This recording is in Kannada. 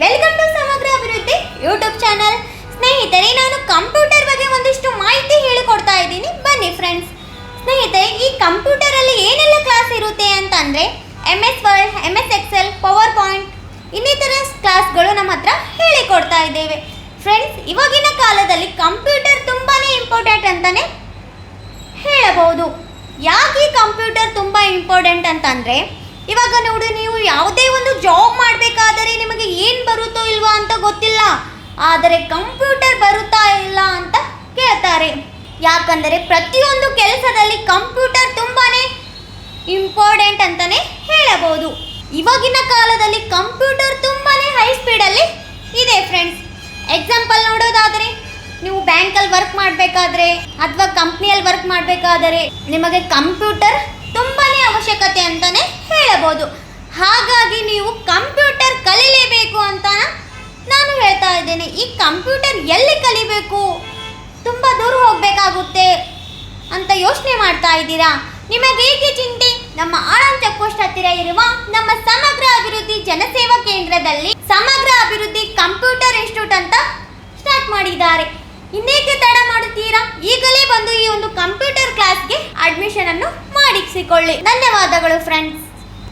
ವೆಲ್ಕಮ್ ಟು ಸಮಗ್ರ ಅಭಿವೃದ್ಧಿ ಯೂಟ್ಯೂಬ್ ಚಾನಲ್ ಸ್ನೇಹಿತರೆ, ನಾನು ಕಂಪ್ಯೂಟರ್ ಬಗ್ಗೆ ಒಂದಿಷ್ಟು ಮಾಹಿತಿ ಹೇಳಿಕೊಡ್ತಾ ಇದ್ದೀನಿ. ಬನ್ನಿ ಫ್ರೆಂಡ್ಸ್ ಸ್ನೇಹಿತರೆ, ಈ ಕಂಪ್ಯೂಟರಲ್ಲಿ ಏನೆಲ್ಲ ಕ್ಲಾಸ್ ಇರುತ್ತೆ ಅಂತಂದರೆ M S Word M S Excel power point ಇನ್ನಿತರ ಕ್ಲಾಸ್ಗಳು ನಮ್ಮ ಹತ್ರ ಹೇಳಿಕೊಡ್ತಾ ಇದ್ದೇವೆ. ಫ್ರೆಂಡ್ಸ್ ಇವಾಗಿನ ಕಾಲದಲ್ಲಿ ಕಂಪ್ಯೂಟರ್ ತುಂಬಾ ಇಂಪಾರ್ಟೆಂಟ್ ಅಂತಲೇ ಹೇಳಬಹುದು. ಯಾಕೆ ಕಂಪ್ಯೂಟರ್ ತುಂಬ ಇಂಪಾರ್ಟೆಂಟ್ ಅಂತಂದರೆ, ಇವಾಗ ನೋಡಿ, ನೀವು ಯಾವುದೇ ಒಂದು ಜಾಬ್ ಮಾಡಬೇಕಾದರೆ ನಿಮಗೆ ಏನು ಬರುತ್ತೋ ಇಲ್ವಾ ಅಂತ ಗೊತ್ತಿಲ್ಲ ಆದರೆ ಕಂಪ್ಯೂಟರ್ ಬರುತ್ತಾ ಇಲ್ಲ ಅಂತ ಕೇಳ್ತಾರೆ. ಯಾಕಂದರೆ ಪ್ರತಿಯೊಂದು ಕೆಲಸದಲ್ಲಿ ಕಂಪ್ಯೂಟರ್ ತುಂಬಾ ಇಂಪಾರ್ಟೆಂಟ್ ಅಂತಲೇ ಹೇಳಬಹುದು. ಇವಾಗಿನ ಕಾಲದಲ್ಲಿ ಕಂಪ್ಯೂಟರ್ ತುಂಬಾ ಹೈ ಸ್ಪೀಡಲ್ಲಿ ಇದೆ ಫ್ರೆಂಡ್ಸ್. ಎಕ್ಸಾಂಪಲ್ ನೋಡೋದಾದರೆ, ನೀವು ಬ್ಯಾಂಕಲ್ಲಿ ವರ್ಕ್ ಮಾಡಬೇಕಾದ್ರೆ ಅಥವಾ ಕಂಪ್ನಿಯಲ್ಲಿ ವರ್ಕ್ ಮಾಡಬೇಕಾದರೆ ನಿಮಗೆ ಕಂಪ್ಯೂಟರ್ ತುಂಬಾ ಅವಶ್ಯಕತೆ ಅಂತಲೇ ಹೇಳಬಹುದು. ಹಾಗಾಗಿ ನೀವು ಕಂಪ್ಯೂಟರ್ ಹೇಳ್ತಾ ಇದ್ದೇನೆ ಈ ಕಂಪ್ಯೂಟರ್ ಎಲ್ಲಿ ಕಲಿಬೇಕು? ತುಂಬ ದೂರ ಹೋಗಬೇಕಾಗುತ್ತೆ ಅಂತ ಯೋಚನೆ ಮಾಡ್ತಾ ಇದ್ದೀರಾ? ನಿಮಗೆ ಏಕೆ ಚಿಂತೆ, ನಮ್ಮ ಆಳಂತ ಪೋಸ್ಟ್ ಹತ್ತಿರ ಇರುವ ನಮ್ಮ ಸಮಗ್ರ ಅಭಿವೃದ್ಧಿ ಜನಸೇವಾ ಕೇಂದ್ರದಲ್ಲಿ ಸಮಗ್ರ ಅಭಿವೃದ್ಧಿ ಕಂಪ್ಯೂಟರ್ ಇನ್ಸ್ಟಿಟ್ಯೂಟ್ ಅಂತ ಸ್ಟಾರ್ಟ್ ಮಾಡಿದ್ದಾರೆ. ಇನ್ನೇಕೆ ತಡ ಮಾಡುತ್ತೀರಾ? ಈಗಲೇ ಬಂದು ಈ ಒಂದು ಕಂಪ್ಯೂಟರ್ ಕ್ಲಾಸ್ಗೆ ಅಡ್ಮಿಷನ್ ಅನ್ನು ಮಾಡಿಸಿಕೊಳ್ಳಿ. ಧನ್ಯವಾದಗಳು ಫ್ರೆಂಡ್ಸ್